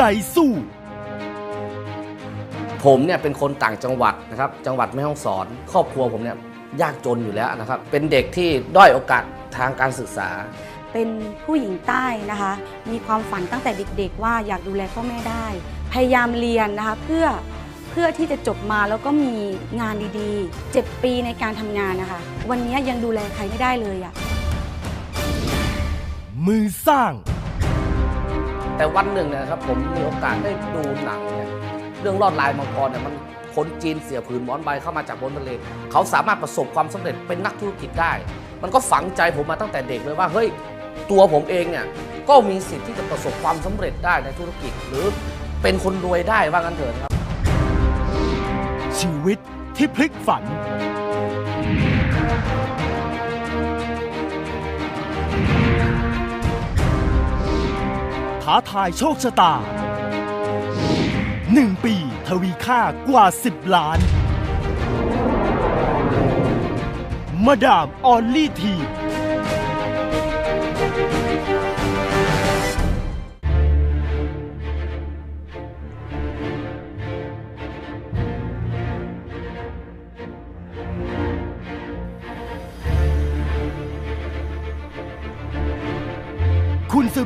ใจสู้ ผมเนี่ยเป็นคนต่างจังหวัดนะครับ จังหวัดแม่ฮ่องสอน ครอบครัวผมเนี่ยยากจนอยู่แล้วนะครับ เป็นเด็กที่ด้อยโอกาสทางการศึกษา เป็นผู้หญิงใต้นะคะ มีความฝันตั้งแต่เด็กๆ ว่าอยากดูแลพ่อแม่ได้ พยายามเรียนนะคะเพื่อเพื่อที่จะจบมาแล้วก็มีงานดีๆ 7 ปีในการทำงานนะคะ วันนี้ยังดูแลใครไม่ได้เลยอะมือสร้าง แต่วันหนึ่งเนยนะครับผมมีโอกาสได้ดูหนังเนี่ยเรื่องลอดลายมังกรเนี่ยมันคนจีนเสียผืนหมอนใบเข้ามาจากบนทะเล เขาสามารถประสบความสำเร็จเป็นนักธุรกิจได้ มันก็ฝังใจผมมาตั้งแต่เด็กเลยว่าเฮ้ยตัวผมเองเนี่ยก็มีสิทธิ์ที่จะประสบความสำเร็จได้ในธุรกิจ หรือเป็นคนรวยได้ว่างั้นเถอะครับ ชีวิตที่พลิกฝัน ท้าทายโชคชะตา 1 ปี ทวีค่ากว่า 10 ล้าน มาดามออนลี่ที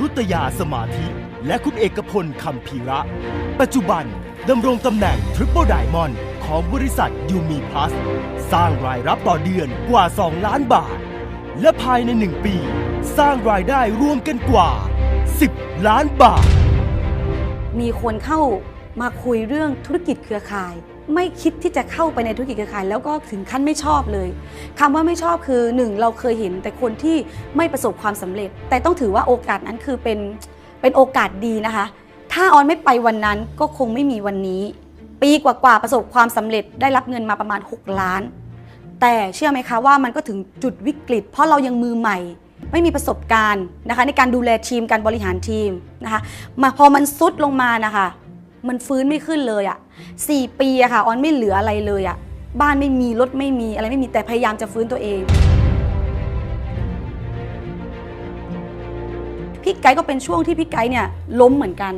รุตยาสมาธิ และคุณเอกพลคำพีระ ปัจจุบันดำรงตำแหน่งทริปเปิลไดมอนด์ของบริษัทยูมีพลัสสร้างรายรับต่อเดือนกว่า 2 ล้านบาท และภายใน 1 ปี สร้างรายได้รวมกันกว่า 10 ล้านบาท มีคนเข้ามาคุยเรื่องธุรกิจเครือข่าย ไม่คิดที่จะเข้าไปในธุรกิจเครือข่าย แล้วก็ถึงขั้นไม่ชอบเลยคำว่าไม่ชอบคือหนึ่งเราเคยเห็นแต่คนที่ไม่ประสบความสำเร็จ แต่ต้องถือว่าโอกาสนั้นคือเป็นเป็นโอกาสดีนะคะ ถ้าออนไม่ไปวันนั้นก็คงไม่มีวันนี้ ปีกว่าๆประสบความสำเร็จได้รับเงินมาประมาณ 6 ล้าน แต่เชื่อไหมคะว่ามันก็ถึงจุดวิกฤต เพราะเรายังมือใหม่ไม่มีประสบการณ์นะคะในการดูแลทีมการบริหารทีมนะคะมาพอมันซุดลงมานะคะ มันฟื้นไม่ขึ้นเลยอะ่ะสี่ปีอะค่ะออนไม่เหลืออะไรเลยอะ่ะบ้านไม่มีรถไม่มีอะไรไม่มีแต่พยายามจะฟื้นตัวเองพี่ไกด์ก็เป็นช่วงที่พี่ไกด์เนี่ยล้มเหมือนกัน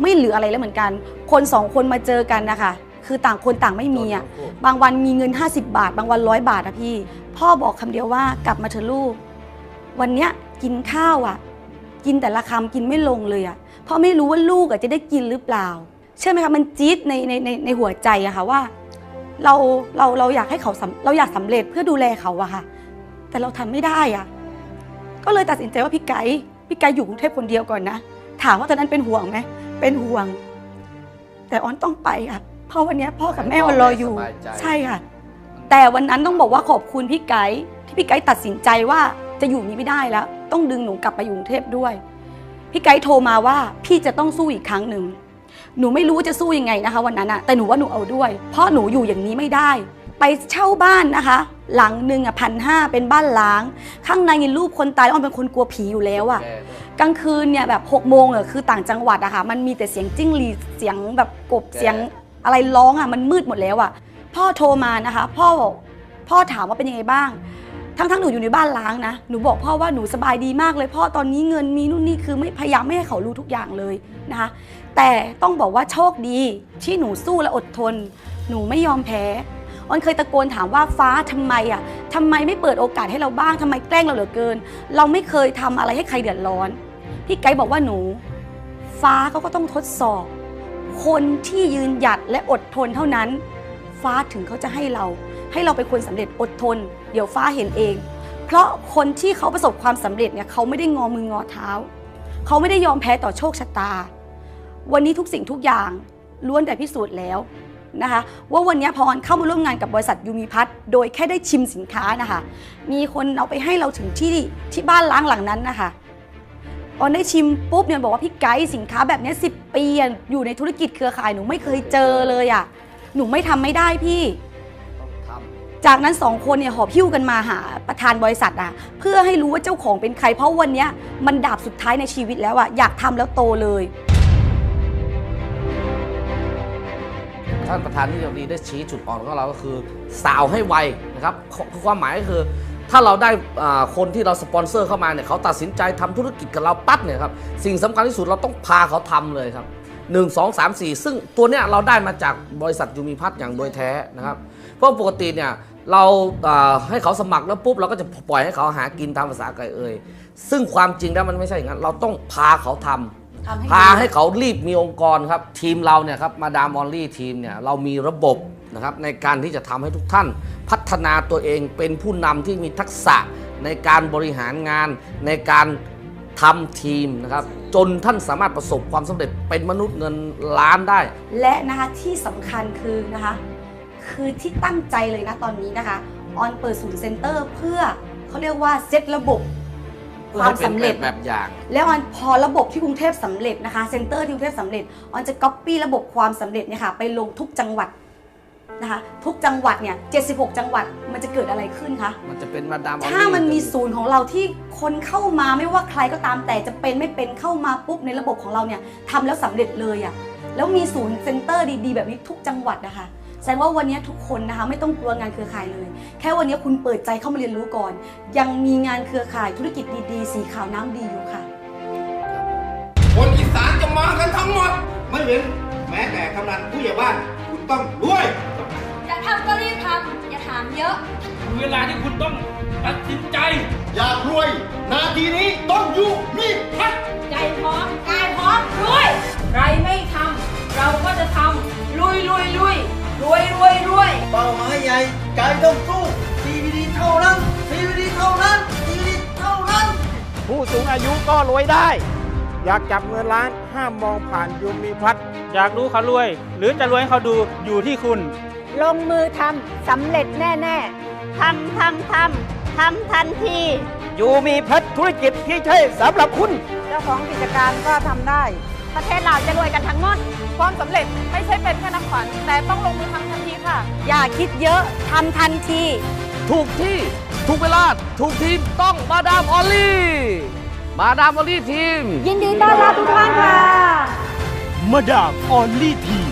ไม่เหลืออะไรแล้วเหมือนกัน คนสองคนมาเจอกันนะคะคือต่างคนต่างไม่มีอะบางวันมีเงิน 50 บาท บางวันร้อยบาทอะพี่ พ่อบอกคำเดียวว่ากลับมาเถอะลูก วันเนี้ยกินข้าวอะ กินแต่ละคำกินไม่ลงเลยอะเพราะไม่รู้ว่าลูกอะจะได้กินหรือเปล่าเชื่อไหมคะมันจี๊ดในในในในหัวใจอะค่ะว่า เราเราเราอยากให้เขาสำเราอยากสำเร็จเพื่อดูแลเขาอะค่ะ แต่เราทำไม่ได้อะก็เลยตัดสินใจว่าพี่ไก่พี่ไก่อยู่กรุงเทพคนเดียวก่อนนะถามว่าตอนนั้นเป็นห่วงไหมเป็นห่วง แต่ออนต้องไปค่ะเพราะวันเนี้ยพ่อกับแม่ออนรออยู่สบายใจใช่ค่ะ แต่วันนั้นต้องบอกว่าขอบคุณพี่ไก่ที่พี่ไก่ตัดสินใจว่าจะอยู่นี้ไม่ได้แล้ว ต้องดึงหนูกลับไปอยู่กรุงเทพด้วย พี่ไก่โทรมาว่าพี่จะต้องสู้อีกครั้งหนึ่งหนูไม่รู้ว่าจะสู้ยังไงนะคะ วันนั้นอะแต่หนูว่าหนูเอาด้วย เพราะหนูอยู่อย่างนี้ไม่ได้ ไปเช่าบ้านนะคะ หลังหนึ่งอะพันห้าเป็นบ้านล้าง ข้างในมีรูปคนตายอ้อมเป็นคนกลัวผีอยู่แล้วอะแก้ด้วยกลางคืนเนี่ยแบบ6กโมงอะคือต่างจังหวัดอะค่ะ มันมีแต่เสียงจิ้งหรีดเสียงแบบกบเสียงอะไรร้องอะมันมืดหมดแล้วอะพ่อโทรมานะคะ พ่อบอกพ่อถามว่าเป็นยังไงบ้าง ทั้งทั้งๆหนูอยู่ในบ้านล้างนะ หนูบอกพ่อว่าหนูสบายดีมากเลยพ่อตอนนี้เงินมีนู่นนี่คือไม่พยายามไม่ให้เขารู้ทุกอย่างเลยนะคะ แต่ต้องบอกว่าโชคดีที่หนูสู้และอดทน หนูไม่ยอมแพ้ออนเคยตะโกนถามว่าฟ้าทำไมอะทำไมไม่เปิดโอกาสให้เราบ้างทำไมแกล้งเราเหลือเกิน เราไม่เคยทำอะไรให้ใครเดือดร้อน พี่ไกด์บอกว่าหนู ฟ้าเขาก็ต้องทดสอบ คนที่ยืนหยัดและอดทนเท่านั้น ฟ้าถึงเขาจะให้เรา ให้เราเป็นคนสำเร็จอดทน เดี๋ยวฟ้าเห็นเอง เพราะคนที่เขาประสบความสำเร็จเนี่ยเขาไม่ได้งอมืองอเท้า เขาไม่ได้ยอมแพ้ต่อโชคชะตา วันนี้ทุกสิ่งทุกอย่างล้วนแต่พิสูจน์แล้วนะคะว่าวันนี้พอนเข้ามาร่วมงานกับบริษัทยูมีพัทโดยแค่ได้ชิมสินค้านะคะมีคนเอาไปให้เราถึงที่ที่บ้านล้างหลังนั้นนะคะออนได้ชิมปุ๊บเนี่ยบอกว่าพี่ไกด์สินค้าแบบนี้สิปีอยู่ในธุรกิจเครือข่ายหนูไม่เคยเจอเลยอะ่ะหนูไม่ทำไม่ได้พี่ จากนั้นสองคนเนี่ยหอบหิ้วกันมาหาประธานบริษัทอะเพื่อให้รู้ว่าเจ้าของเป็นใคร เพราะวันเนี้ยมันดาบสุดท้ายในชีวิตแล้วอะอยากทำแล้วโตเลย ท่านประธานที่ดีได้ชี้จุดอ่อนของเราก็คือ สาวให้ไวนะครับคือความหมายก็คือ ถ้าเราได้อ่าคนที่เราสปอนเซอร์เข้ามาเนี่ยเขาตัดสินใจทำธุรกิจกับเราปั๊บเนี่ยครับสิ่งสำคัญที่สุดเราต้องพาเขาทำเลยครับ 1 2 3 4 ซึ่งตัวเนี้ยเราได้มาจากบริษัทยูมีพัฒน์อย่างโดยแท้นะครับ เพราะปกติเนี่ยเราเอ่อให้เขาสมัครแล้วปุ๊บเราก็จะปล่อยให้เขาหากินตามภาษาไก่เอ่ยซึ่งความจริงแล้วมันไม่ใช่อย่างนั้น เราต้องพาเขาทำทำให้พาให้เขารีบมีองค์กรครับ ทีมเราเนี่ยครับมาดามอลลี่ทีมเนี่ยเรามีระบบนะครับในการที่จะทำให้ทุกท่าน พัฒนาตัวเองเป็นผู้นำที่มีทักษะในการบริหารงานในการทำทีมนะครับ จนท่านสามารถประสบความสำเร็จเป็นมนุษย์เงินล้านได้ และนะคะที่สำคัญคือนะคะคือที่ตั้งใจเลยนะตอนนี้นะคะออนเปิดศูนย์เซ็นเตอร์เพื่อเขาเรียกว่าเซตระบบเพื่อควาให้มเป็นสำเร็จแบบอย่าง แล้วออนพอระบบที่กรุงเทพสำเร็จนะคะเซ็นเตอร์ที่กรุงเทพสำเร็จออนจะก๊อปปี้ระบบความสำเร็จเนี่ยค่ะไปลงทุกจังหวัด นะคะทุกจังหวัดเนี่ย 76 จังหวัดมันจะเกิดอะไรขึ้นคะ มันจะเป็นมาดามอลลี่ถ้ามันมีศูนย์ของเราที่คนเข้ามาไม่ว่าใครก็ตามแต่จะเป็นไม่เป็นเข้ามาปุ๊บในระบบของเราเนี่ยทำแล้วสำเร็จเลยอะ่ะแล้วมีศูนย์เซ็นเตอร์ดีๆ แบบนี้ทุกจังหวัดนะคะแสดงว่าวันนี้ทุกคนนะคะไม่ต้องกลัวงานเครือข่ายเลย แค่วันนี้คุณเปิดใจเข้ามาเรียนรู้ก่อน ยังมีงานเครือข่ายธุรกิจดีๆ สีขาวน้ำดีอยู่ค่ะ คนอีสานจะมากันทั้งหมด ไม่เว้นแม้แต่กำนันผู้ใหญ่บ้านคุณต้องรวยจะ ทำก็รีบทำอย่าถามเยอะ เวลาที่คุณต้องตัดสินใจ อยากรวย นาทีนี้ต้องอยู่มีพัด ใจพร้อมกายพร้อมรวยใครไม่ทำเราก็จะทำลุยลุยลุยรวยรวยรวยเป้าหมายใหญ่ใจต้องสู้ CVD เท่านั้น CVD เท่านั้น CVD เท่านั้น ผู้สูงอายุก็รวยได้ อยากจับเงินล้านห้ามมองผ่านยูมีพัด อยากรู้เขารวย หรือจะรวยให้เขาดูอยู่ที่คุณ ลงมือทำสำเร็จแน่ ๆทำทำทำทำทันทียูมีพัดธุรกิจที่ใช่สำหรับคุณ เจ้าของกิจการก็ทำได้ ประเทศเราจะรวยกันทั้งหมด ความสำเร็จไม่ใช่เป็นแค่น้ำขวัญแต่ต้องลงมือทำทันทีค่ะ อย่าคิดเยอะทำทันที ถูกที่ ถูกเวลา ถูกทีมต้องมาดามอลลี่ มาดามอลลี่ทีม ยินดีต้อนรับทุกท่านค่ะ มาดามออนลี่ทีม